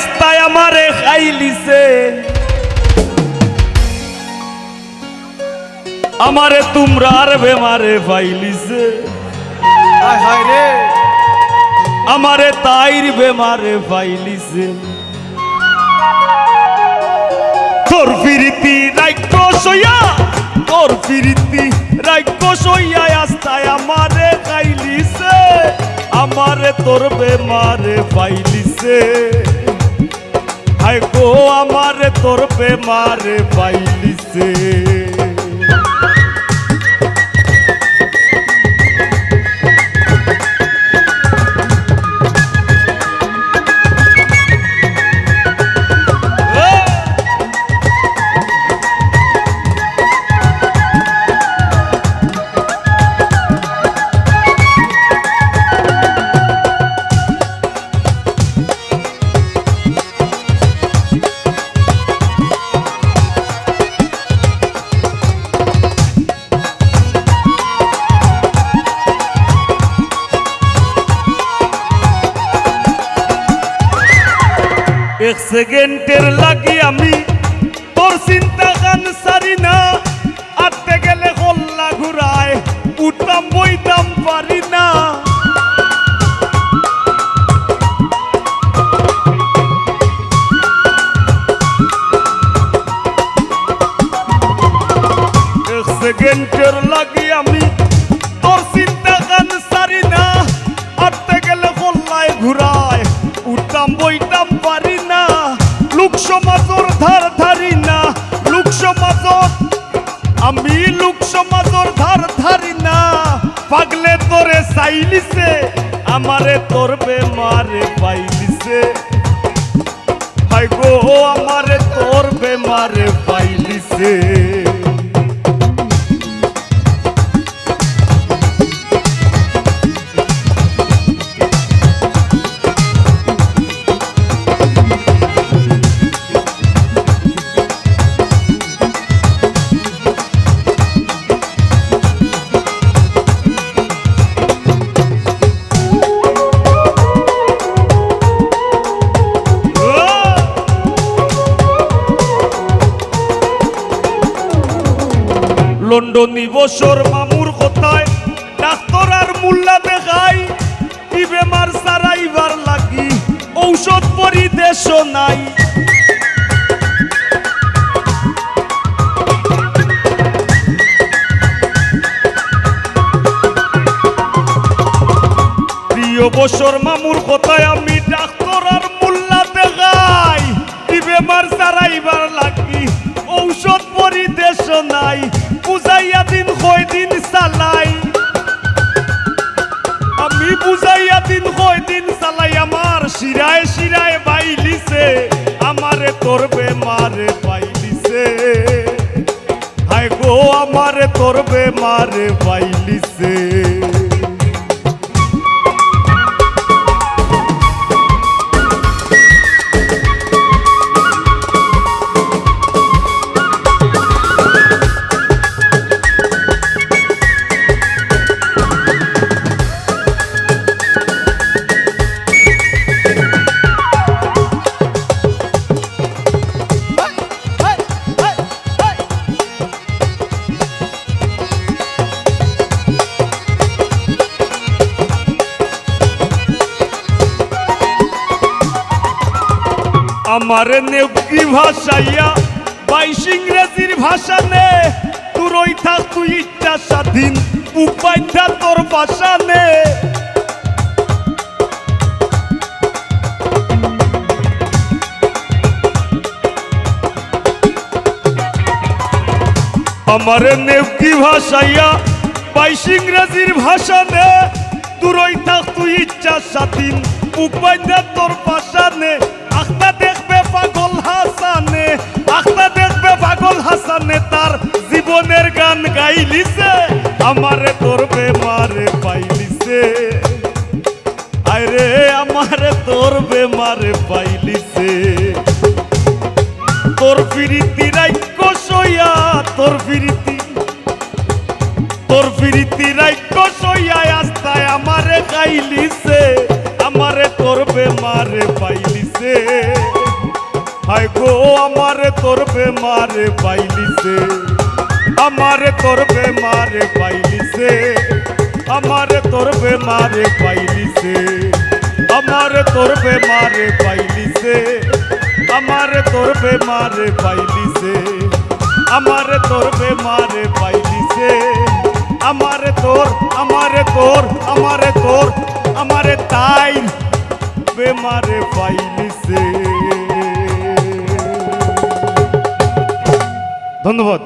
আস্তায় আমারে খাইলিছে। আমারে তোমরার বেমারে ফাইলিছে। হায় হায় আমারে তাইর বেমারে ফাইলিছে। তোর ফিরিতি রাইক্য সইয়া তোর ফিরিতি রাইক্য সইয়া আস্তায় আমারে খাইলিছে। আমারে তোর বেমারে ফাইলিছে। হায় গো আমার তোর বেমারে ফাইলিছে এক সেকেন্ডের লাগি আমি। তোর চিন্তা গান সারি না। আটতে গেলে হল্লা ঘুরায় উঠতাম বইতাম পারি না। এক সেকেন্ডের লাগি আমি। তোর চিন্তা গান সারি না। আটতে গেলে হল্লায় ঘুরায় উঠতাম বইতাম পারি ধার ধারি না আমি লোক ধার ধারি না। পাগলে তোরে চাইলিছে, আমারে তোর বেমারে পাইলিছে। হাই গো, আমারে লন্ডনী বসর মামুর কথায়, ডাক্তার আর মুল্লা দেখাই, কি বেমার সারাইবার লাগি, ঔষধ পরিদেশ নাই। প্রিয় বসর মামুর কথায়, আমি ডাক্তার আর মুল্লা দেখাই, কি বেমার সারাইবার লাগি, ঔষধ পরিদেশ নাই। বুঝাইয়া দিন কই দিন চালাই। আমি বুঝাইয়া দিন কই দিন চালাই, আমার শিরায় শিরায় বাইলিছে, আমারে তোর বেমারে পাইলিছে হায় গো, আমারে তোর বেমারে পাইলিছে আমার নেবকি ভাষাইয়া, বাইশ ইংরেজির ভাষা নে। তোর ওই থাক তুই ইচ্ছা স্বাধীন উপাইটা তোর ভাষা নে। আমার নেবকি ভাষাইয়া, বাইশ ইংরেজির ভাষা নে। তোর ওই থাক তুই ইচ্ছা স্বাধীন উপাইটা তোর ভাষা নে। দেখবে পাগল হাসানে আখতা দেখবে পাগল হাসানে, তার জীবনের গান গাইলিছে, আমারে তোর বেমারে পাইলিছে। আরে আমারে তোর বেমারে পাইলিছে। তোর রাইক্য সইয়া তোর তোর রাইক্য সইয়া আস্তায় আমারে খাইলিছে আমারে তোর বেমারে পাইলিছে গো, আমারে তোর বেমারে পাইলিছে। আমারে তোর বেমারে পাইলিছে। আমারে তোর বেমারে পাইলিছে। আমারে তোর বেমারে পাইলিছে। আমারে তোর বেমারে পাইলিছে। আমারে তোর বেমারে পাইলিছে। আমারে তোর আমারে তোর আমারে তোর, আমারে তাই বেমারে পাইলিছে ধন্যবাদ।